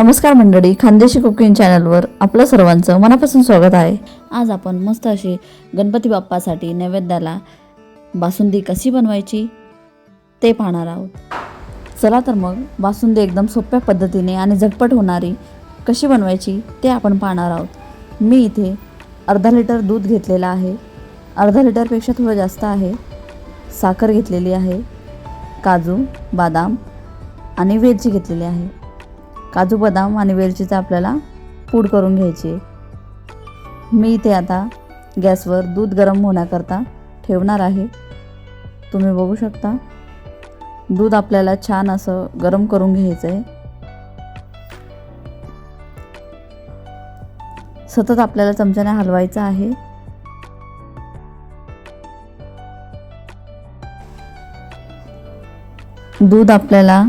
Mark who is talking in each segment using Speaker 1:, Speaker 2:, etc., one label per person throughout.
Speaker 1: नमस्कार मंडळी खानदेशी कुकिंग चॅनलवर आपलं सर्वांचं मनापासून स्वागत आहे. आज आपण मस्त अशी गणपती बाप्पासाठी नैवेद्याला बासुंदी कशी बनवायची ते पाहणार आहोत. चला तर मग बासुंदी एकदम सोप्या पद्धतीने आणि झटपट होणारी कशी बनवायची ते आपण पाहणार आहोत. मी इथे अर्धा लिटर दूध घेतलेलं आहे. अर्धा लिटरपेक्षा थोडं जास्त आहे. साखर घेतलेली आहे. काजू बदाम आणि वेलची घेतलेली आहे. काजू बदाम आणि वेलचीचं आपल्याला पूड करून घ्यायची. आहे मी इथे आता गॅसवर दूध गरम होण्याकरता ठेवणार आहे. तुम्ही बघू शकता दूध आपल्याला छान असं गरम करून घ्यायचं आहे सतत आपल्याला चमच्याने हलवायचं आहे. दूध आपल्याला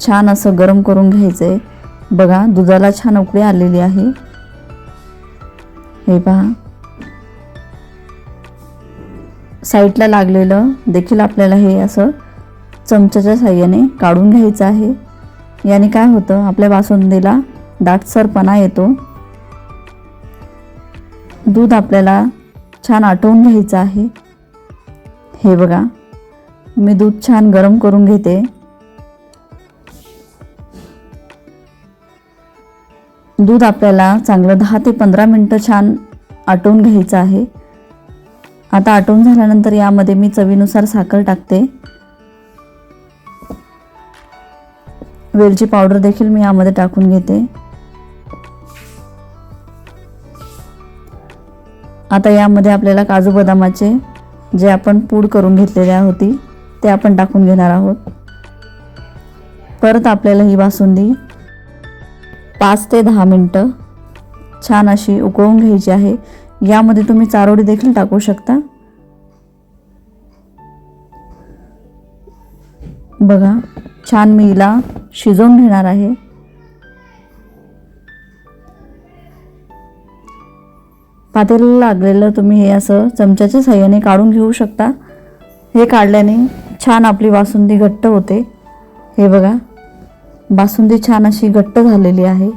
Speaker 1: छान असं गरम करून घ्यायचं आहे बघा दुधाला छान उकळी आलेली आहे. हे पहा. साईडला लागलेलं देखील आपल्याला हे असं चमच्याच्या साह्याने काढून घ्यायचं आहे. याने काय होतं आपल्या बासुंदीला दाटसरपणा येतो. दूध आपल्याला छान आटवून घ्यायचं आहे. हे बघा. मी दूध छान गरम करून घेते. दूध आपल्याला चांगलं दहा ते पंधरा मिनटं छान आटवून घ्यायचं आहे. आता आटवून झाल्यानंतर यामध्ये मी चवीनुसार साखर टाकते. वेलची पावडर देखील मी यामध्ये टाकून घेते. आता यामध्ये आपल्याला काजू बदामाचे जे आपण पूड करून घेतलेले होती ते आपण टाकून घेणार आहोत. परत आपल्याला ही बासुंदी पाच ते दहा मिनटं छान अशी उकळून घ्यायची आहे. यामध्ये तुम्ही चारोळी देखील टाकू शकता. बघा छान मी हिला शिजवून घेणार आहे. पातेला लागलेलं तुम्ही हे असं चमच्याच्या साह्याने काढून घेऊ शकता. हे काढल्याने छान आपली वासुंदी घट्ट होते. हे बघा. बासुंदी छान अशी घट्ट झालेली आहे.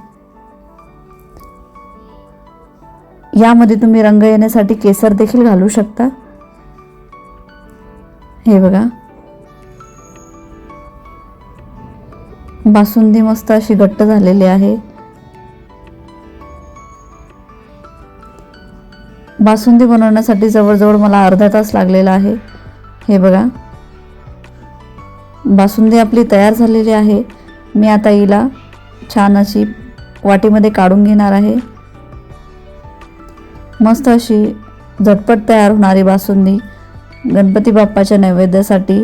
Speaker 1: यामध्ये तुम्ही रंग येण्यासाठी केसर देखील घालू शकता. हे बघा. बासुंदी मस्त अशी घट्ट झालेली आहे. बासुंदी बनवण्यासाठी जवळजवळ मला अर्धा तास लागलेला आहे. हे बघा. बासुंदी आपली तयार झालेली आहे. मी आता हिला छान अशी वाटीमध्ये काढून घेणार आहे. मस्त अशी झटपट तयार होणारी बासुंदी गणपती बाप्पाच्या नैवेद्यासाठी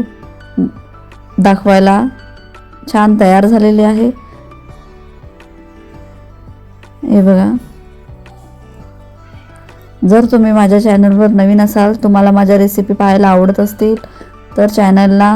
Speaker 1: दाखवायला छान तयार झालेली आहे. हे बघा. जर तुम्ही माझ्या चॅनलवर नवीन असाल तुम्हाला माझ्या रेसिपी पाहायला आवडत असतील तर चॅनलला